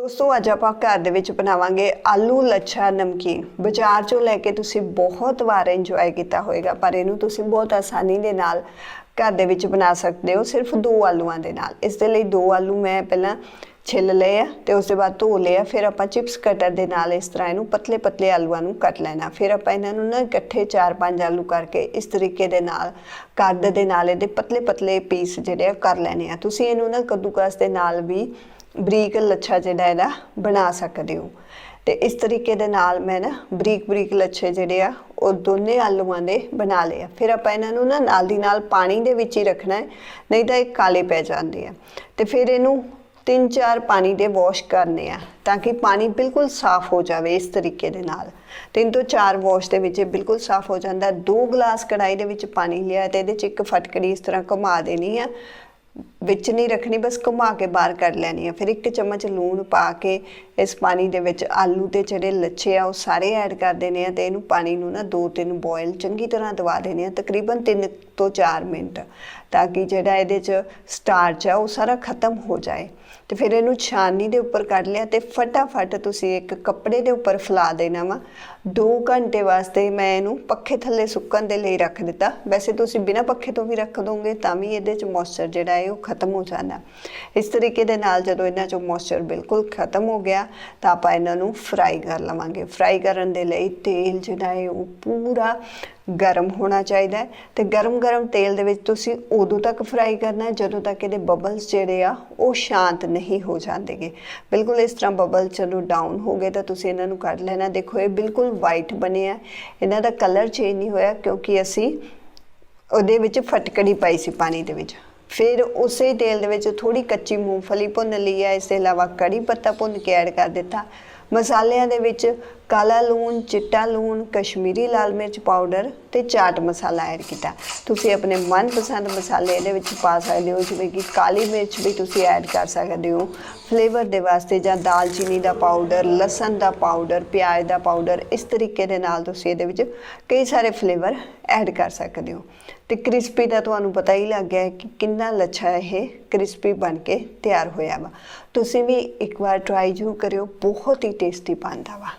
ਦੋਸਤੋ, ਅੱਜ ਆਪਾਂ ਘਰ ਦੇ ਵਿੱਚ ਬਣਾਵਾਂਗੇ ਆਲੂ ਲੱਛਾ ਨਮਕੀਨ। ਬਾਜ਼ਾਰ ਚੋਂ ਲੈ ਕੇ ਤੁਸੀਂ ਬਹੁਤ ਵਾਰ ਇੰਜੋਏ ਕੀਤਾ ਹੋਵੇਗਾ ਪਰ ਇਹਨੂੰ ਤੁਸੀਂ ਬਹੁਤ ਆਸਾਨੀ ਦੇ ਨਾਲ ਘਰ ਦੇ ਵਿੱਚ ਬਣਾ ਸਕਦੇ ਹੋ ਸਿਰਫ ਦੋ ਆਲੂਆਂ ਦੇ ਨਾਲ। ਇਸ ਦੇ ਲਈ ਦੋ ਆਲੂ ਮੈਂ ਪਹਿਲਾਂ ਛਿੱਲ ਲਏ ਆ ਤੇ ਉਸ ਦੇ ਬਾਅਦ ਧੋ ਲਏ ਆ। ਫਿਰ ਆਪਾਂ ਚਿਪਸ ਕਟਰ ਦੇ ਨਾਲ ਇਸ ਤਰ੍ਹਾਂ ਇਹਨੂੰ ਪਤਲੇ ਪਤਲੇ ਆਲੂਆਂ ਨੂੰ ਕੱਟ ਲੈਣਾ। ਫਿਰ ਆਪਾਂ ਇਹਨਾਂ ਨੂੰ ਨਾ ਇਕੱਠੇ 4-5 ਆਲੂ ਕਰਕੇ ਇਸ ਤਰੀਕੇ ਦੇ ਨਾਲ, ਕੱਦ ਦੇ ਨਾਲ ਇਹਦੇ ਪਤਲੇ ਪਤਲੇ ਪੀਸ ਜਿਹੜੇ ਆ ਕਰ ਲੈਣੇ ਆ। ਤੁਸੀਂ ਇਹਨੂੰ ਨਾ ਕੱਦੂਕਸ ਦੇ ਨਾਲ ਵੀ ਬਰੀਕ ਲੱਛਾ ਜਿਹੜਾ ਇਹਦਾ ਬਣਾ ਸਕਦੇ ਹੋ। ਤੇ ਇਸ ਤਰੀਕੇ ਦੇ ਨਾਲ ਮੈਂ ਨਾ ਬਰੀਕ ਬਰੀਕ ਲੱਛੇ ਜਿਹੜੇ ਆ, ਉਹ ਦੋਨੇ ਆਲੂਆਂ ਦੇ ਬਣਾ ਲਏ ਆ। ਫਿਰ ਆਪਾਂ ਇਹਨਾਂ ਨੂੰ ਨਾ ਨਾਲ ਦੀ ਨਾਲ ਪਾਣੀ ਦੇ ਵਿੱਚ ਹੀ ਰੱਖਣਾ ਹੈ, ਨਹੀਂ ਤਾਂ ਇਹ ਕਾਲੇ ਪੈ ਜਾਂਦੇ ਆ। ਤੇ ਫਿਰ ਇਹਨੂੰ ਤਿੰਨ ਚਾਰ ਪਾਣੀ ਦੇ ਵਾਸ਼ ਕਰਨੇ ਆ ਤਾਂ ਕਿ ਪਾਣੀ ਬਿਲਕੁਲ ਸਾਫ਼ ਹੋ ਜਾਵੇ ਇਸ ਤਰੀਕੇ ਦੇ ਨਾਲ। ਤਿੰਨ ਤੋਂ ਚਾਰ ਵਾਸ਼ ਦੇ ਵਿੱਚ ਇਹ ਬਿਲਕੁਲ ਸਾਫ਼ ਹੋ ਜਾਂਦਾ, ਦੋ ਗਲਾਸ ਕੜਾਈ ਦੇ ਵਿੱਚ ਪਾਣੀ ਲਿਆ ਤੇ ਇਹਦੇ ਚ ਇੱਕ ਫਟਕੜੀ ਇਸ ਤਰ੍ਹਾਂ ਘੁਮਾ ਦੇਣੀ ਆ। ਵਿੱਚ ਨਹੀਂ ਰੱਖਣੀ, ਬਸ ਘੁਮਾ ਕੇ ਬਾਹਰ ਕੱਢ ਲੈਣੀ ਆ। ਫਿਰ ਇੱਕ ਚਮਚ ਲੂਣ ਪਾ ਕੇ ਇਸ ਪਾਣੀ ਦੇ ਵਿੱਚ ਆਲੂ ਤੇ ਜਿਹੜੇ ਲੱਛੇ ਆ, ਉਹ ਸਾਰੇ ਐਡ ਕਰ ਦੇਣੇ ਆ ਤੇ ਇਹਨੂੰ ਪਾਣੀ ਨੂੰ ਨਾ ਦੋ ਤਿੰਨ ਬੋਇਲ ਚੰਗੀ ਤਰ੍ਹਾਂ ਦਵਾ ਦੇਣੇ ਆ, ਤਕਰੀਬਨ 3 ਤੋਂ 4 ਮਿੰਟ, ਤਾਂ ਕਿ ਜਿਹੜਾ ਇਹਦੇ ਚ ਸਟਾਰਚ ਆ, ਉਹ ਸਾਰਾ ਖਤਮ ਹੋ ਜਾਏ। ਤੇ ਫਿਰ ਇਹਨੂੰ ਛਾਨੀ ਦੇ ਉੱਪਰ ਕੱਢ ਲਿਆ ਤੇ ਫਟਾਫਟ ਤੁਸੀਂ ਇੱਕ ਕੱਪੜੇ ਦੇ ਉੱਪਰ ਫੈਲਾ ਦੇਣਾ ਵਾ। 2 ਘੰਟੇ ਵਾਸਤੇ ਮੈਂ ਇਹਨੂੰ ਪੱਖੇ ਥੱਲੇ ਸੁੱਕਣ ਦੇ ਲਈ ਰੱਖ ਦਿੱਤਾ। ਵੈਸੇ ਤੁਸੀਂ ਬਿਨਾਂ ਪੱਖੇ ਤੋਂ ਵੀ ਰੱਖ ਦੋਗੇ, ਤਾਂ ਵੀ ਇਹਦੇ ਚ ਮੋਇਸਚਰ ਜਿਹੜਾ ਹੈ ਉਹ ਖਤਮ ਹੋ ਜਾਂਦਾ। ਇਸ ਤਰੀਕੇ ਦੇ ਨਾਲ ਜਦੋਂ ਇਹਨਾਂ ਚੋਂ ਮੋਇਸਚਰ ਬਿਲਕੁਲ ਖਤਮ ਹੋ ਗਿਆ, ਤਾਂ ਆਪਾਂ ਇਹਨਾਂ ਨੂੰ ਫਰਾਈ ਕਰ ਲਵਾਂਗੇ। ਫਰਾਈ ਕਰਨ ਦੇ ਲਈ ਤੇਲ ਜਿਹੜਾ ਹੈ ਉਹ ਪੂਰਾ ਗਰਮ ਹੋਣਾ ਚਾਹੀਦਾ ਹੈ ਤੇ ਗਰਮ-ਗਰਮ ਤੇਲ ਦੇ ਵਿੱਚ ਤੁਸੀਂ ਉਦੋਂ ਤੱਕ ਫਰਾਈ ਕਰਨਾ ਹੈ ਜਦੋਂ ਤੱਕ ਇਹਦੇ ਬਬਲਸ ਜਿਹੜੇ ਆ ਉਹ ਸ਼ਾਂਤ ਨਹੀਂ ਹੋ ਜਾਂਦੇਗੇ। ਬਿਲਕੁਲ ਇਸ ਤਰ੍ਹਾਂ ਬਬਲ ਚਲੋ ਡਾਊਨ ਹੋ ਗਏ ਤਾਂ ਤੁਸੀਂ ਇਹਨਾਂ ਨੂੰ ਕੱਢ ਲੈਣਾ। ਦੇਖੋ, ਇਹ ਬਿਲਕੁਲ ਵਾਈਟ ਬਣੇ ਆ। ਇਹਨਾਂ ਦਾ ਕਲਰ ਚੇਂਜ ਨਹੀਂ ਹੋਇਆ ਕਿਉਂਕਿ ਅਸੀਂ ਉਹਦੇ ਵਿੱਚ ਫਟਕੜੀ ਪਾਈ ਸੀ ਪਾਣੀ ਦੇ ਵਿੱਚ। ਫਿਰ ਉਸੇ ਤੇਲ ਦੇ ਵਿੱਚ ਥੋੜੀ ਕੱਚੀ ਮੂੰਗਫਲੀ ਭੁੰਨ ਲਈ ਹੈ, ਇਸ ਦੇ ਇਲਾਵਾ ਕੜੀ ਪੱਤਾ ਭੁੰਨ ਕੇ ਐਡ ਕਰ ਦਿੱਤਾ। ਮਸਾਲਿਆਂ ਦੇ ਵਿੱਚ ਕਾਲਾ ਲੂਣ ਚਿੱਟਾ ਲੂਣ ਕਸ਼ਮੀਰੀ ਲਾਲ ਮਿਰਚ ਪਾਊਡਰ ਤੇ ਚਾਟ ਮਸਾਲਾ ਐਡ ਕੀਤਾ ਤੁਸੀਂ ਆਪਣੇ ਮਨਪਸੰਦ ਮਸਾਲੇ ਇਹਦੇ ਵਿੱਚ ਪਾ ਸਕਦੇ ਹੋ ਜਿਵੇਂ ਕਿ ਕਾਲੀ ਮਿਰਚ ਵੀ ਤੁਸੀਂ ਐਡ ਕਰ ਸਕਦੇ ਹੋ ਫਲੇਵਰ ਦੇ ਵਾਸਤੇ ਜਾਂ ਦਾਲਚੀਨੀ ਦਾ ਪਾਊਡਰ ਲਸਣ ਦਾ ਪਾਊਡਰ ਪਿਆਜ਼ ਦਾ ਪਾਊਡਰ ਇਸ ਤਰੀਕੇ ਦੇ ਨਾਲ ਤੁਸੀਂ ਇਹਦੇ ਵਿੱਚ ਕਈ ਸਾਰੇ ਫਲੇਵਰ ਐਡ ਕਰ ਸਕਦੇ ਹੋ ਤੇ ਕ੍ਰਿਸਪੀ ਦਾ ਤੁਹਾਨੂੰ ਪਤਾ ਹੀ ਲੱਗ ਗਿਆ ਕਿ ਕਿੰਨਾ ਲੱਛਾ ਇਹ ਕ੍ਰਿਸਪੀ ਬਣ ਕੇ ਤਿਆਰ ਹੋਇਆ ਵਾ ਤੁਸੀਂ ਵੀ ਇੱਕ ਵਾਰ ਟਰਾਈ ਜ਼ਰੂਰ ਕਰਿਓ ਬਹੁਤ ਹੀ ਟੇਸਟੀ ਬਣਦਾ ਵਾ